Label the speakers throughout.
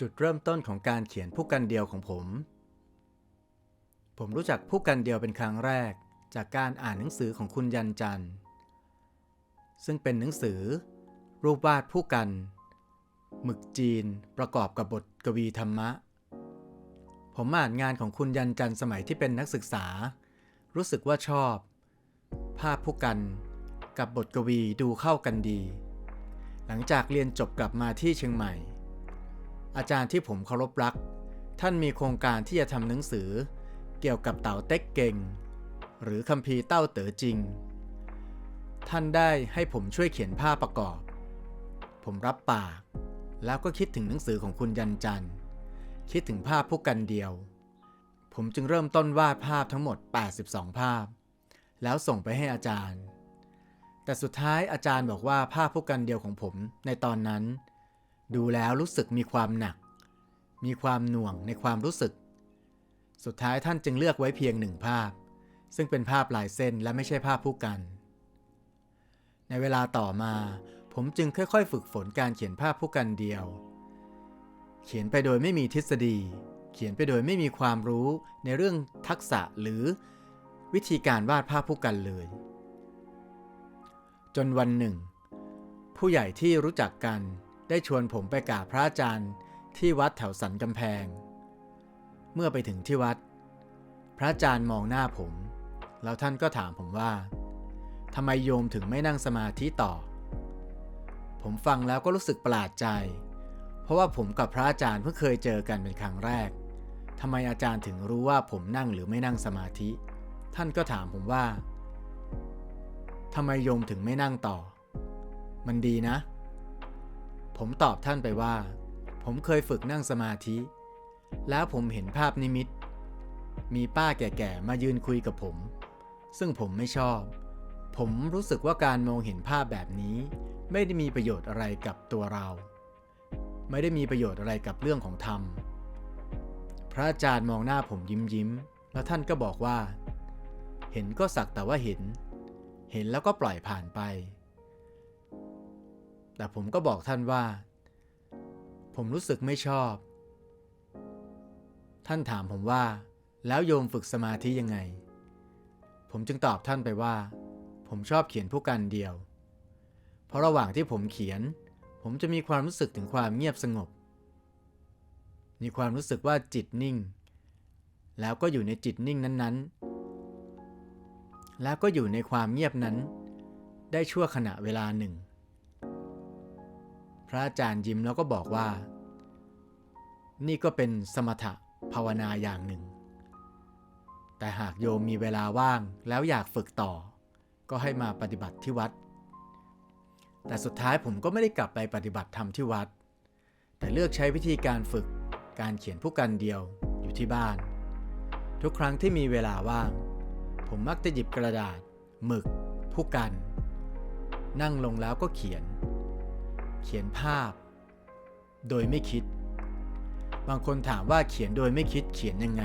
Speaker 1: จุดเริ่มต้นของการเขียนผู้กันเดียวของผม ผมรู้จักผู้กันเดียวเป็นครั้งแรกจากการอ่านหนังสือของคุณยันจัน ซึ่งเป็นหนังสือ รูปวาดผู้กัน หมึกจีนประกอบกับบทกวีธรรมะ ผมอ่านงานของคุณยันจันสมัยที่เป็นนักศึกษา รู้สึกว่าชอบ ภาพผู้กันกับบทกวีดูเข้ากันดี หลังจากเรียนจบกลับมาที่เชียงใหม่ อาจารย์ที่ผมเคารพรัก ท่านมีโครงการที่จะทำหนังสือ เกี่ยวกับเต่าเต็กเก่ง หรือคัมภีร์เต้าเต๋อจริง ท่านได้ให้ผมช่วยเขียนภาพประกอบ ผมรับปาก แล้วก็คิดถึงหนังสือของคุณยันจันทร์ คิดถึงภาพผู้กันเดียว ผมจึงเริ่มต้นวาดภาพทั้งหมด 82 ภาพ แล้วส่งไปให้อาจารย์ แต่สุดท้ายอาจารย์บอกว่าภาพผู้กันเดียวของผมในตอนนั้น ดูแล้วรู้สึกมีความหนัก มีความหน่วงในความรู้สึก สุดท้ายท่านจึงเลือกไว้เพียงหนึ่งภาพ ซึ่งเป็นภาพลายเส้นและไม่ใช่ภาพผู้กัน ในเวลาต่อมา ผมจึงค่อยๆ ฝึกฝนการเขียนภาพผู้กันเดียว เขียนไปโดยไม่มีทฤษฎี เขียนไปโดยไม่มีความรู้ในเรื่องทักษะหรือ วิธีการวาดภาพผู้กันเลย จนวันหนึ่ง ผู้ใหญ่ที่รู้จักกัน ได้ชวนผมไปกราบพระอาจารย์ที่วัดแถวสันกำแพง เมื่อไปถึงที่วัด พระอาจารย์มองหน้าผม แล้วท่านก็ถามผมว่าทำไมโยมถึงไม่นั่งสมาธิต่อ ผมฟังแล้วก็รู้สึกประหลาดใจ เพราะว่าผมกับพระอาจารย์เพิ่งเคยเจอกันเป็นครั้งแรกทำไมอาจารย์ถึงรู้ว่าผมนั่งหรือไม่นั่งสมาธิ ท่านก็ถามผมว่าทำไมโยมถึงไม่นั่งต่อ มันดีนะ ผมตอบท่านไปว่า ผมเคยฝึกนั่งสมาธิ แล้วผมเห็นภาพนิมิต มีป้าแก่ๆมายืนคุยกับผม ซึ่งผมไม่ชอบ ผมรู้สึกว่าการมองเห็นภาพแบบนี้ ไม่ได้มีประโยชน์อะไรกับตัวเรา ไม่ได้มีประโยชน์อะไรกับเรื่องของธรรม พระอาจารย์มองหน้าผมยิ้มยิ้มๆแล้วท่านก็บอกว่า เห็นก็สักแต่ว่าเห็น เห็นแล้วก็ปล่อยผ่านไป แต่ผมก็บอกท่านว่า ผมรู้สึกไม่ชอบ ท่านถามผมว่า แล้วโยมฝึกสมาธิยังไง ผมจึงตอบท่านไปว่า ผมชอบเขียนผู้กันเดียว เพราะระหว่างที่ผมเขียน ผมจะมีความรู้สึกถึงความเงียบสงบ มีความรู้สึกว่าจิตนิ่ง แล้วก็อยู่ในจิตนิ่งนั้นๆ แล้วก็อยู่ในความเงียบนั้น ได้ชั่วขณะเวลาหนึ่ง พระอาจารย์ยิ้มแล้วก็บอกว่า นี่ก็เป็นสมถะภาวนาอย่างหนึ่ง แต่หากโยมมีเวลาว่างแล้วอยากฝึกต่อ ก็ให้มาปฏิบัติที่วัด แต่สุดท้ายผมก็ไม่ได้กลับไปปฏิบัติธรรมที่วัด แต่เลือกใช้วิธีการฝึกการเขียนผู้กันเดียวอยู่ที่บ้าน ทุกครั้งที่มีเวลาว่าง ผมมักจะหยิบกระดาษ หมึก ผู้กัน นั่งลงแล้วก็เขียน เขียนภาพ โดยไม่คิด บางคนถามว่าเขียนโดยไม่คิดเขียนยังไง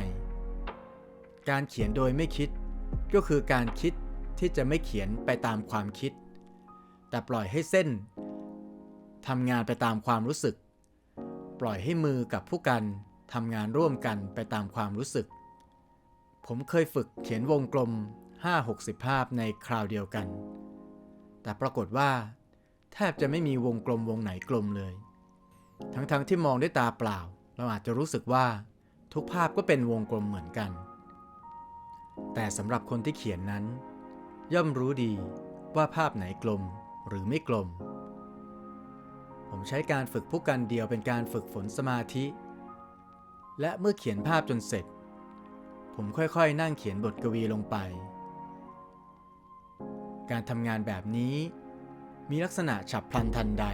Speaker 1: การเขียนโดยไม่คิด ก็คือการคิดที่จะไม่เขียนไปตามความคิด แต่ปล่อยให้เส้นทำงานไปตามความรู้สึก ปล่อยให้มือกับผู้กันทำงานร่วมกันไปตามความรู้สึก ผมเคยฝึกเขียนวงกลม 5-60 ภาพในคราวเดียวกัน แต่ปรากฏว่า แทบจะไม่มีวงกลมวงไหนกลมเลย ทั้งๆทที่มองด้วยตาเปล่า เราอาจจะรู้สึกว่า ทุกภาพก็เป็นวงกลมเหมือนกัน แต่สำหรับคนที่เขียนนั้น ย่อมรู้ดีว่าภาพไหนกลมหรือไม่กลม ผมใช้การฝึกผู้กันเดียวเป็นการฝึกฝนสมาธิ และเมื่อเขียนภาพจนเสร็จ ผมค่อยๆ นั่งเขียนบทกวีลงไป การทำงานแบบนี้ มีลักษณะฉับพลันทันใด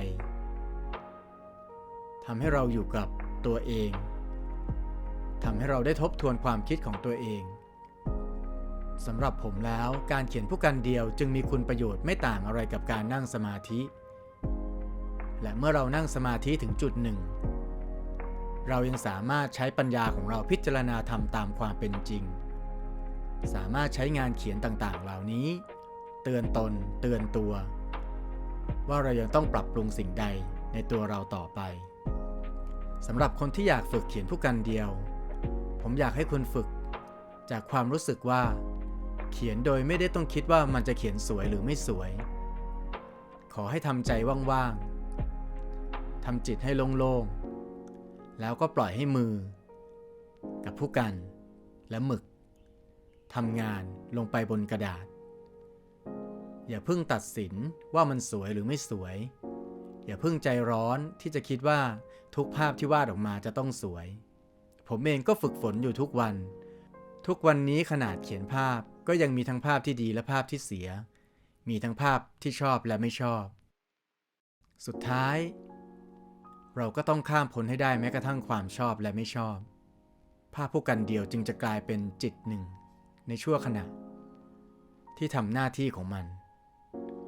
Speaker 1: ทำให้เราอยู่กับตัวเองทำให้เราได้ทบทวนความคิดของตัวเองสำหรับผมแล้วการเขียนผู้กันเดียวจึงมีคุณประโยชน์ไม่ต่างอะไรกับการนั่งสมาธิ และเมื่อเรานั่งสมาธิถึงจุดหนึ่ง เรายังสามารถใช้ปัญญาของเราพิจารณาธรรมตามความเป็นจริง สามารถใช้งานเขียนต่างๆ เหล่านี้ เตือนตน เตือนตัว ว่าเรายังต้องปรับปรุงสิ่งใดในตัวเราต่อไปสำหรับคนที่อยากฝึกเขียนผู้กันเดียว ผมอยากให้คุณฝึก จากความรู้สึกว่า เขียนโดยไม่ได้ต้องคิดว่ามันจะเขียนสวยหรือไม่สวย ขอให้ทำใจว่างๆทำจิตให้โล่งๆ แล้วก็ปล่อยให้มือ กับผู้กันและหมึกทำงานลงไปบนกระดาษ อย่าเพิ่งตัดสินว่ามันสวยหรือไม่สวย อย่าเพิ่งใจร้อนที่จะคิดว่าทุกภาพที่วาดออกมาจะต้องสวย ผมเองก็ฝึกฝนอยู่ทุกวัน ทุกวันนี้ขนาดเขียนภาพก็ยังมีทั้งภาพที่ดีและภาพที่เสีย มีทั้งภาพที่ชอบและไม่ชอบ สุดท้าย เราก็ต้องข้ามพ้นให้ได้แม้กระทั่งความชอบและไม่ชอบ ภาพผู้กันเดียวจึงจะกลายเป็นจิตหนึ่ง ในชั่วขณะที่ทำหน้าที่ของมัน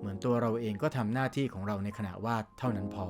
Speaker 1: เหมือนตัวเราเองก็ทำหน้าที่ของเราในขณะวาดเท่านั้นพอ